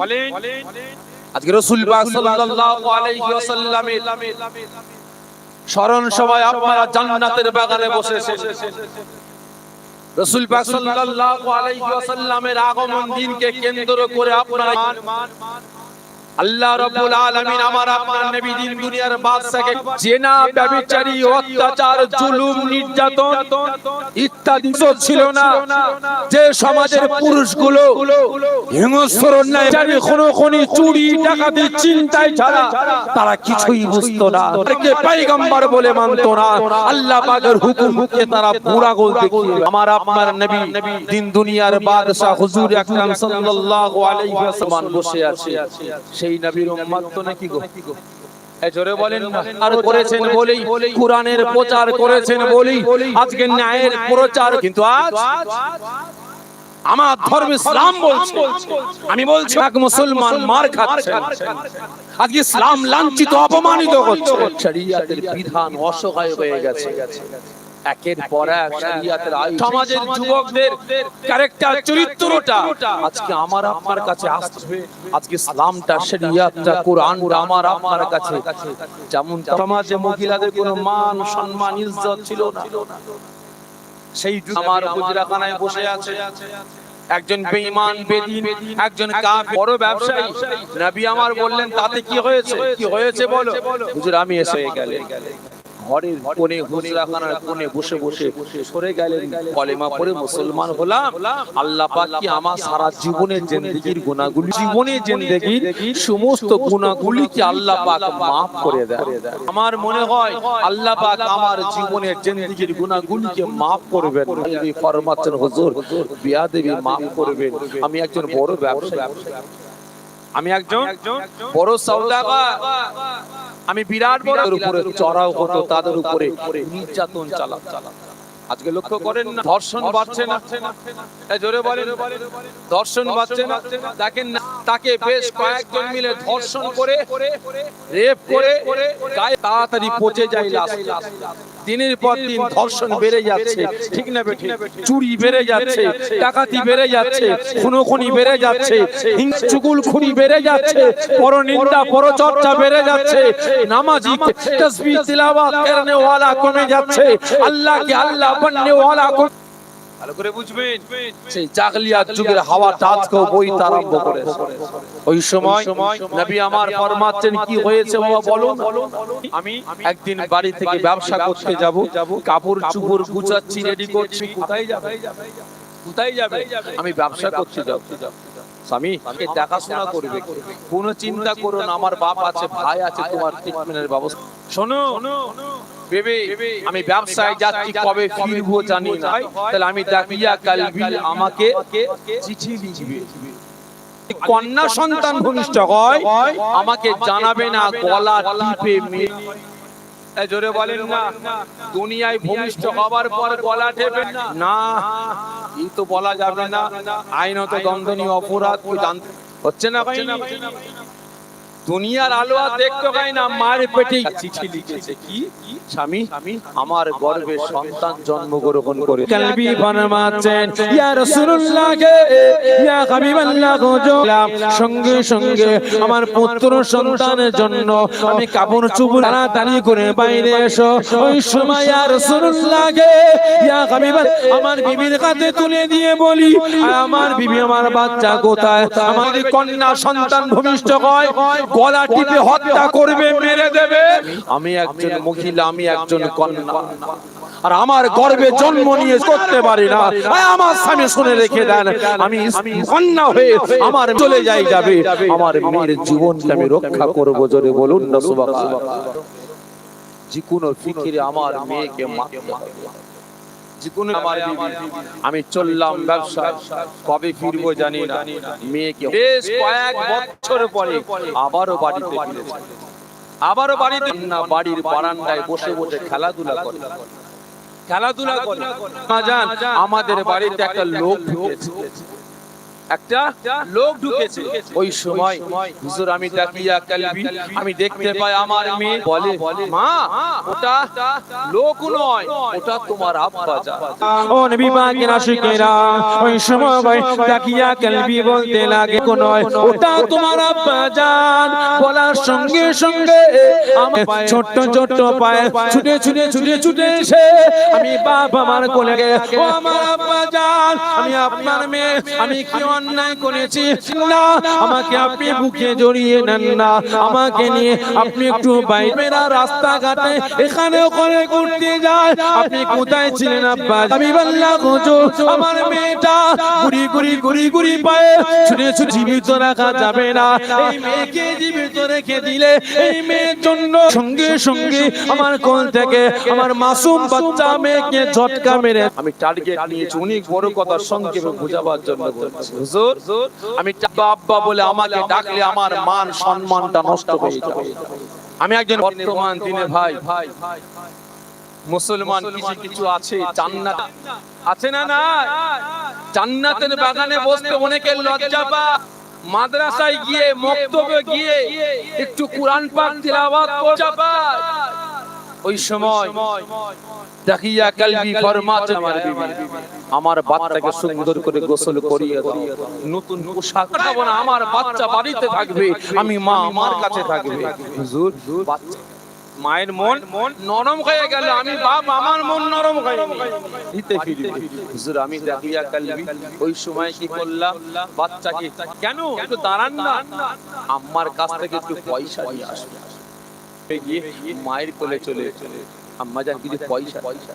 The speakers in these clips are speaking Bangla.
বলেন। আজকে রসুল পাক সাল্লাল্লাহু আলাইহি ওয়াসাল্লামের স্মরণ সভায় আপনারা জান্নাতের বাগানে বসেছেন। রসুল পাক সাল্লাল্লাহু আলাইহি ওয়াসাল্লামের আগমন দিনকে কেন্দ্র করে আপনারা আল্লাহ রাব্বুল আলামিন আমার আপনার নবী দিন দুনিয়ার বাদশাকে জেনা ব্যভিচারী অত্যাচার জুলুম নির্যাতন ইত্যাদি তো ছিল না। যে সমাজের পুরুষগুলো হিংস্র অন্যায় খুনো খুনি চুরি ডাকাতি চিন্তায় ছাড়া তারা কিছুই বুঝতো না। তাদেরকে পয়গম্বর বলে মানতো না। আল্লাহ পাকের হুকুমকে তারা পুরা গোল দেখিয়ে। আমার আপনার নবী দিন দুনিয়ার বাদশা হুজুর আকরাম সাল্লাল্লাহু আলাইহি ওয়াসাল্লাম বসে আছে। সেই নবীর উম্মত তো নাকি গো? জোরে বলেন না। আর করেছেন বলেই কোরআনের প্রচার করেছেন বলেই আজকে ন্যায়ের প্রচার। কিন্তু আজ আমার ধর্ম ইসলাম বলছে। আমি বলছি এক মুসলমান মার খাচ্ছে। আজকে ইসলাম লাঞ্ছিত অপমানিত হচ্ছে। শরিয়াতের বিধান অসহায় হয়ে গেছে। একের পর এক শরিয়াতের আইন সমাজের যুবকদের ক্যারেক্টার চরিত্রটা। আজকে আমার আপনার কাছে আসবে আজকে ইসলামটা শরিয়াতটা কোরআনটা আমার আপনার কাছে। যেমন সমাজে মহিলাদের কোনো মান সম্মান ইজ্জত ছিল না। সেই আমার হুজরাখানায় বসে আছে। একজন বেঈমান বেদিন একজন কাফ বড় ব্যবসায়ী। নবী আমার বললেন তাতে কি হয়েছে? কি হয়েছে বলো? হুজুর আমি এসে গেলে ঘরের কোণে হুজরাখানার কোণে বসে বসে সরে গেলেন। কলেমা পড়ে মুসলমান হলাম। আল্লাহ পাক কি আমার সারা জীবনের জিন্দেগির গুনাহগুলি জীবনের জিন্দেগির সমস্ত গুনাহগুলি কি আল্লাহ পাক maaf করে দেয় আমার মনে হয় আল্লাহ পাক আমার জীবনের জিন্দেগির গুনাহগুলিকে maaf করবেন। নবী ফরমাচ্ছেন হুজুর, বিয়াদবি maaf করবেন। আমি একজন বড় ব্যবসায়ী। আমি একজন বড় সওদাগর। আমি বিরাট বড় উপরে চড়াও হতো তাদের উপরে নির্যাতন চালা আজকে লক্ষ্য করেন না ধর্ষণ বাড়ছে না। জোরে বলেন। ধর্ষণ বাড়ছে না। দেখেন না তাকে বেশ কয়েকজন মিলে ধর্ষণ করে রেপ করে গায়ে তাড়াতাড়ি পচে যায় লাশ। দিনের পর দিন ধর্ষণ বেড়ে যাচ্ছে। ঠিক না বেঠি? চুরি বেড়ে যাচ্ছে। ডাকাতি বেড়ে যাচ্ছে। খুনোখুনি বেড়ে যাচ্ছে। হিংসুকুল খুনি বেড়ে যাচ্ছে। পরনিন্দা পরচর্চা বেড়ে যাচ্ছে। নামাজি তসবিহ তিলাওয়াত করনে ওয়ালা কমে যাচ্ছে। আল্লাহকে আল্লাহ বননে ওয়ালা কমে ভালো করে বুঝবেন। সেই জাগলিয়াত যুগের বইতে আরম্ভ করেছে। ওই সময় নবী আমার ফরমাচ্ছেন কি হয়েছে বাবা বলো আমি একদিন বাড়ি থেকে ব্যবসা করতে যাব। কাপড় চুপড় গুছাচ্ছি রেডি করছি কোথায় যাবে? কোথায় যাবে? আমি ব্যবসা করতে যাব। স্বামী দেখাশোনা করবে। কোনো চিন্তা করো না আমার বাপ আছে ভাই আছে তোমার ট্রিটমেন্টের ব্যবস্থা। শোনো। বেবে আমি ব্যবসায় যাচ্ছি কবে ফিরবো জানি না। তাহলে আমি দাকিয়া কালবি আমাকে চিঠি লিখবে। কন্যা সন্তান ভূমিষ্ঠ হয়, আমাকে জানাবে না গলা টিপে জোরে বলেন না, দুনিয়ায় ভূমিষ্ঠ হবার পর গলা টেপে না। এই তো বলা যাবে না। আইনত দণ্ডনীয় অপরাধ হচ্ছে না দুনিয়ার আলো আর দেখতে পাই না, মায়ের পেটে চিঠি লিখেছে। কি? স্বামী, আমার গর্ভে সন্তান জন্মগ্রহণ করে। কালবি ফরমাচ্ছেন ইয়া রাসূলুল্লাহ কে ইয়া হাবিবাল্লাহ গো জলাম সঙ্গে সঙ্গে আমার পুত্র সন্তানের জন্য আমি কাপড় চুপড় তাড়াতাড়ি করে বাইরে এসো। ওই সময় ইয়া রাসূলুল্লাহ কে ইয়া হাবিবাল, আমার বিবির কাছে তুলে দিয়ে বলি, আর আমার বিবি, আমার বাচ্চা কোথায়? আমার কন্যা সন্তান ভূমিষ্ঠ হয় গলা টিপে হত্যা করবে মেরে দেবে। আমি একজন মহিলা আমি একজন কন্যা। আর আমার গর্বে জন্ম নিয়ে করতে পারি না। আমার স্বামী শুনে রেখে দেন। আমি কন্যা হয়ে আমার চলে যাই যাবে। আমার মেয়ের জীবনকে আমি রক্ষা করব জোরে বলুন না সুবহানাল্লাহ। যে কোনো ফিকিরে আমার মেয়েকে মারতে হবে। আমি চললাম ব্যবসা। কবে ফিরবো জানি না। মেয়েকে বেশ কয়েক বছর পরে আবারও বাড়িতে ফিরেছে। আবারও বাড়িতে না বাড়ির বারান্দায় বসে বসে খেলাধুলা করে খেলাধুলা করে আমাদের বাড়িতে একটা লোক ঢুকেছে। একটা লোক ঢুকেছে। ওই সময় হুজুর আমি তাকিয়া কালবি আমি দেখতে পাই আমার মেয়ে বলে মা ওটা লোক নয় ওটা তোমার আব্বা যা। ও নবী পাকের আশিকেরা ওই সময় ভাই তাকিয়া কলবি বলতে লাগে কোন ওটা তোমার আব্বা জান বলার সঙ্গে সঙ্গে আমার ছোট্ট ছোট্ট পায়ে ছুটে ছুটে ছুটে ছুটে এসে আমি বাপ আমার কোলে গে ও আমার আব্বা জান আমি আপনার মেয়ে আমি কি অন্যায় করেছি। না, আমাকে আপনি বুকে জড়িয়ে নেন না। আমাকে নিয়ে আপনি একটু বাইরেরা রাস্তাঘাটে এখানে করে ঘুরতে যায়। আপনি কোথায় ছিলেন আব্বা? আমি বললাম আমার মেয়েটা গুড়ি গুড়ি গুড়ি গুড়ি পায়ে ছুটে ছুটি জীবিত রাখা যাবে না। এই মেয়েকে জীবিত রেখে দিলে এই মেয়ের জন্য সঙ্গে সঙ্গে আমার কোল থেকে আমার মাসুম বাচ্চা মেয়েকে ঝটকা মেরে আমি টার্গেট নিয়েছি। অনেক বড় কথা সংক্ষেপে বোঝাবার জন্য হুজুর আমি আব্বা বলে আমাকে ডাকলে আমার মান সম্মানটা নষ্ট হয়ে যাবে আমি একজন বর্তমান দিনে ভাই। মুসলমান কিছু কিছু আছে জান্নাত আছে না না জান্নাতের বাগানে বসতে অনেকের লজ্জা পা মাদ্রাসায় গিয়ে মক্তবে গিয়ে একটু কোরআন পাক তিলাওয়াত করতে ওই সময় দেখিয়া কালবি ফরমাতে আমার বিবি। আমার বাচ্চাকে সুন্দর করে গোসল করিয়ে দাও। নতুন পোশাক পরাবো না আমার বাচ্চা বাড়িতে থাকবে। আমি মা আমার কাছে থাকবে। হুজুর বাচ্চা মায়ের মন মন নরম হয়ে গেল। আমি বাপ আমার মন নরম হয়ে দিতে ফিরবে হুজুর আমি কালবি ওই সময় কি করলাম? বাচ্চাকে কেন? একটু দাঁড়ান না। আম্মার কাছ থেকে একটু পয়সা নিয়ে আসবে। গিয়ে মায়ের কোলে চলে আম্মা যান কিছু পয়সা। পয়সা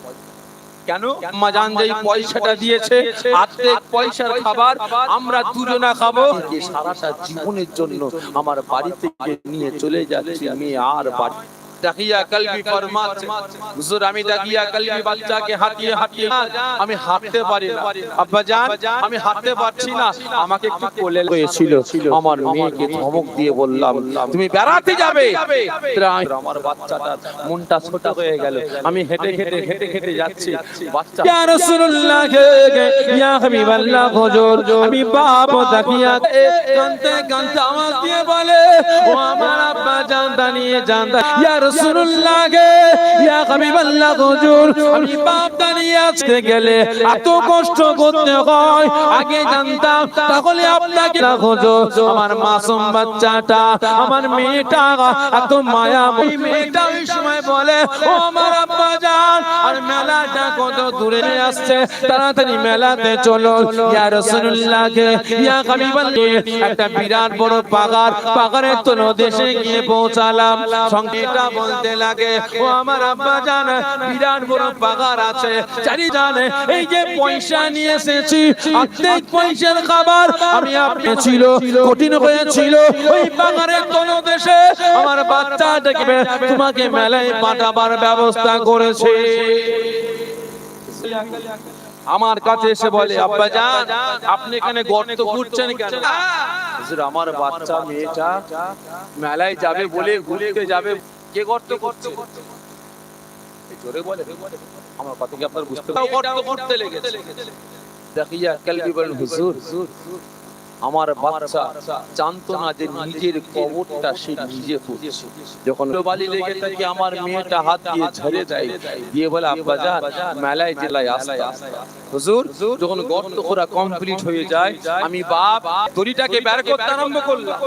কেন? আম্মা জান যেই পয়সাটা দিয়েছে অর্ধেক পয়সার খাবার আমরা দুজনা খাব। সারাটা জীবনের জন্য আমার বাড়ি থেকে নিয়ে চলে যাচ্ছি। আমি আর বাড়ি তাকিয়া কলবি ফরমাচ্ছে হুজুর, আমি তাকিয়া কলবি বাচ্চাকে হাতিয়ে হাতিয়ে আমি হাঁটতে পারি না। আব্বা আমি হাঁটতে পারছি না। আমাকে একটু কোলে হয়েছিল আমার মেয়েকে ধমক দিয়ে বললাম, তুমি বেড়াতে যাবে? আমার বাচ্চাটা মনটা ছোট হয়ে গেল। আমি হেঁটে হেঁটে হেঁটে হেঁটে যাচ্ছি। বাচ্চা ইয়া রাসূলুল্লাহ ইয়া হাবিবাল্লাহ, হুজুর। আমি বাপ তাকিয়া কানতে কানতে আওয়াজ দিয়ে বলে, ও আমার আব্বা জান দাঁড়িয়ে জান ইয়া রাসূলুল্লাহ ইয়া হাবিবাল্লাহ হুজুর, আমি বাপ দাঁড়িয়ে আসতে গেলে এত কষ্ট করতে হয়। আগে জানতাম, তাহলে আপনাকে না হুজুর, আমার মাসুম বাচ্চাটা, আমার মেয়েটা, এত মায়া মেয়েটা সময় বলে, ও আমার জান আর মেলাটা কত দূরে আসছে? তাড়াতাড়ি মেলাতে চলো। ইয়া রাসূলুল্লাহ ইয়া হাবিবাল্লাহ একটা বিরাট বড় পাগার। তলো দেশে গিয়ে পৌঁছালাম। সংকেতটা বলতে লাগে, ও আমার আব্বা জান, বিরাট বড় পাগার আছে। চারি জানে এই যে পয়সা নিয়ে এসেছি, অর্ধেক পয়সার খাবার আমি আপনি ছিল, কঠিন হয়েছিল। ওই তলো দেশে আমার বাচ্চা দেখবে, তোমাকে মেলায় পাঠাবার ব্যবস্থা করেছে। আমার কাছে এসে বলে, আব্বা জান, আপনি এখানে গর্ত ঘুরছেন কেন? আমার বাচ্চা মেয়েটা মেলায় যাবে বলে ঘুরতে যাবে। কে গর্ত করছে জোরে বলে। আমার কথা কি আপনার বুঝতে গর্ত করতে লেগেছে। দেখিয়া কালবি বলেন, হুজুর আমার বাচ্চা জানতো না যে নিজের কবরটা সে নিজে করছে যখন বালি লেগে থাকে আমার মেয়েটা হাত দিয়ে ঝরে যায়। দিয়ে বলে আব্বা যান মেলায় জেলায় আসতে আসতে হুজুর যখন গর্ত খোরা কমপ্লিট হয়ে যায় আমি বাপ দড়িটাকে বের করতে আরম্ভ করলাম।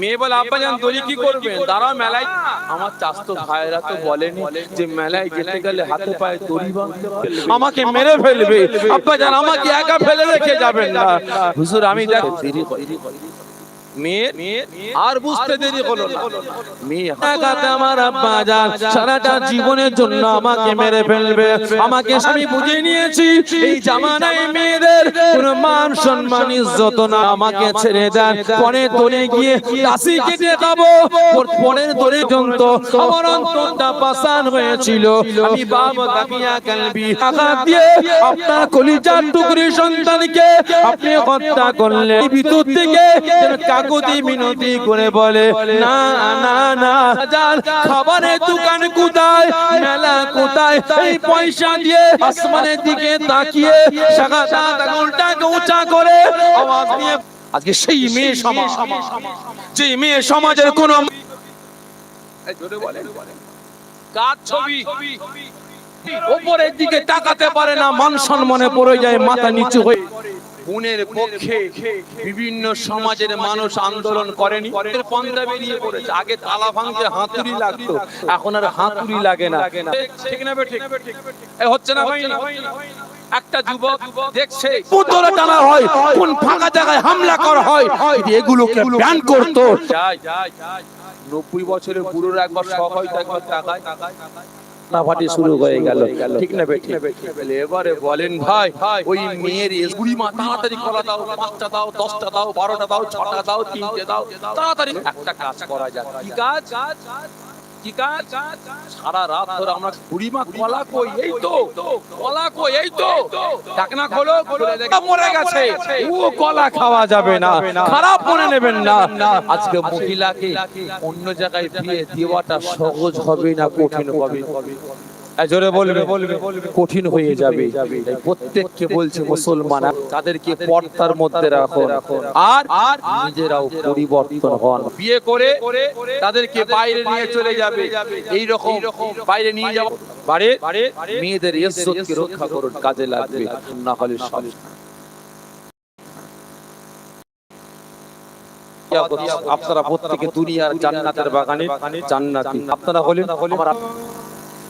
মেয়ে বলে আব্বা জান দড়ি কি করবেন? দাঁড়াও মেলায়। আমার চাস্তো ভাইরা তো বলেনি যে মেলায় যেতে গেলে হাতে পায়ে দড়ি বাঁধতে আমাকে মেরে ফেলবে। আব্বা জান আমাকে একা ফেলে রেখে যাবেন না। হুজুর আমি দেখ। দেরি আর বুঝতে দেরি হলো না। মেয়ে একাতে আমার আব্বা জান সারাটা জীবনের জন্য আমাকে মেরে ফেলবে। আমাকে আমি বুঝে নিয়েছি এই জামানায় মেয়েদের কোনো মান সম্মান ইজ্জত না। আমাকে ছেড়ে দেন। পরে তোলে গিয়ে কাশি কেটে খাব। পরের দরে জন্ত আমার অন্তরটা পাসান হয়েছিল। আমি বাবা তাকিয়া কালবি আঘাত দিয়ে আপনার কলিজার টুকরি সন্তানকে আপনি হত্যা করলেন। ভিতর থেকে কাগজ কাকুতি মিনতি করে বলে না না না যান খাবারের দোকান কোথায়? মেলা কোথায়? এই পয়সা দিয়ে আসমানের দিকে তাকিয়ে শাখাটা আঙুলটাকে উঁচা করে আওয়াজ নিয়ে আজকে সেই মেয়ে সমাজ যে মেয়ে সমাজের কোন কার ছবি। উপরের দিকে তাকাতে পারে না মান সম্মানে পড়ে যায় মাথা নিচু হয়ে গুণের পক্ষে বিভিন্ন সমাজের মানুষ আন্দোলন করেনি। পন্থা বেরিয়ে পড়েছে। আগে তালা ভাঙতে হাতুড়ি লাগতো। এখন আর হাতুড়ি লাগে না। ঠিক না ঠিক? হচ্ছে না ভাই? একটা যুবক দেখছে পুতলে টানা হয় কোন ফাঁকা জায়গায় হামলা করা হয় যদি এগুলোকে ব্যান করতো। নব্বই বছরের বুড়োর একবার শখ একবার টাকায় ফাটাফাটি শুরু হয়ে গেল। ঠিক না বলে, এবারে বলেন ভাই ওই মেয়ের কুড়ি মা তাড়াতাড়ি কলা দাও পাঁচটা দাও দশটা দাও বারোটা দাও ছটা দাও তিনটে দাও। তাড়াতাড়ি একটা কাজ করা যায় কি কাজ? কি কাজ? সারা রাত ধরে আমরা কুড়ি মা কলা কই? এই তো কলা কই? এই তো। ঢাকনা খোলো মরে গেছে। ও কলা খাওয়া যাবে না। খারাপ মনে নেবেন না। আজকে মহিলাকে অন্য জায়গায় বিয়ে দেওয়াটা সহজ হবে না কঠিন হবে? জোরে বলবে। বলবে। কঠিন হয়ে যাবে। প্রত্যেককে বলছে মুসলমান তাদেরকে পর্দার মধ্যে রাখুন। আর নিজেরাও পরিবর্তন হন। বিয়ে করে তাদেরকে বাইরে নিয়ে চলে যাবে। এই রকম বাইরে নিয়ে যাব বাড়ি মেয়েদের ইজ্জতকে রক্ষা করুন কাজে লাগবে। না হলে সব আপনারা প্রত্যেকে দুনিয়ার জান্নাতের বাগানে জান্নাতি। আপনারা হলেন আমার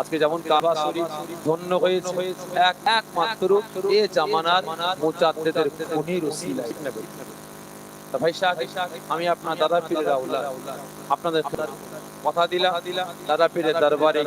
আজকে যেমন কাবা শরীফ ধন্য হয়েছে, এক একমাত্র এ ভাই আমি আপনার দাদা পীরের আওলাদ। আপনাদের কথা দিলা দিলা দাদা পীরের দরবারে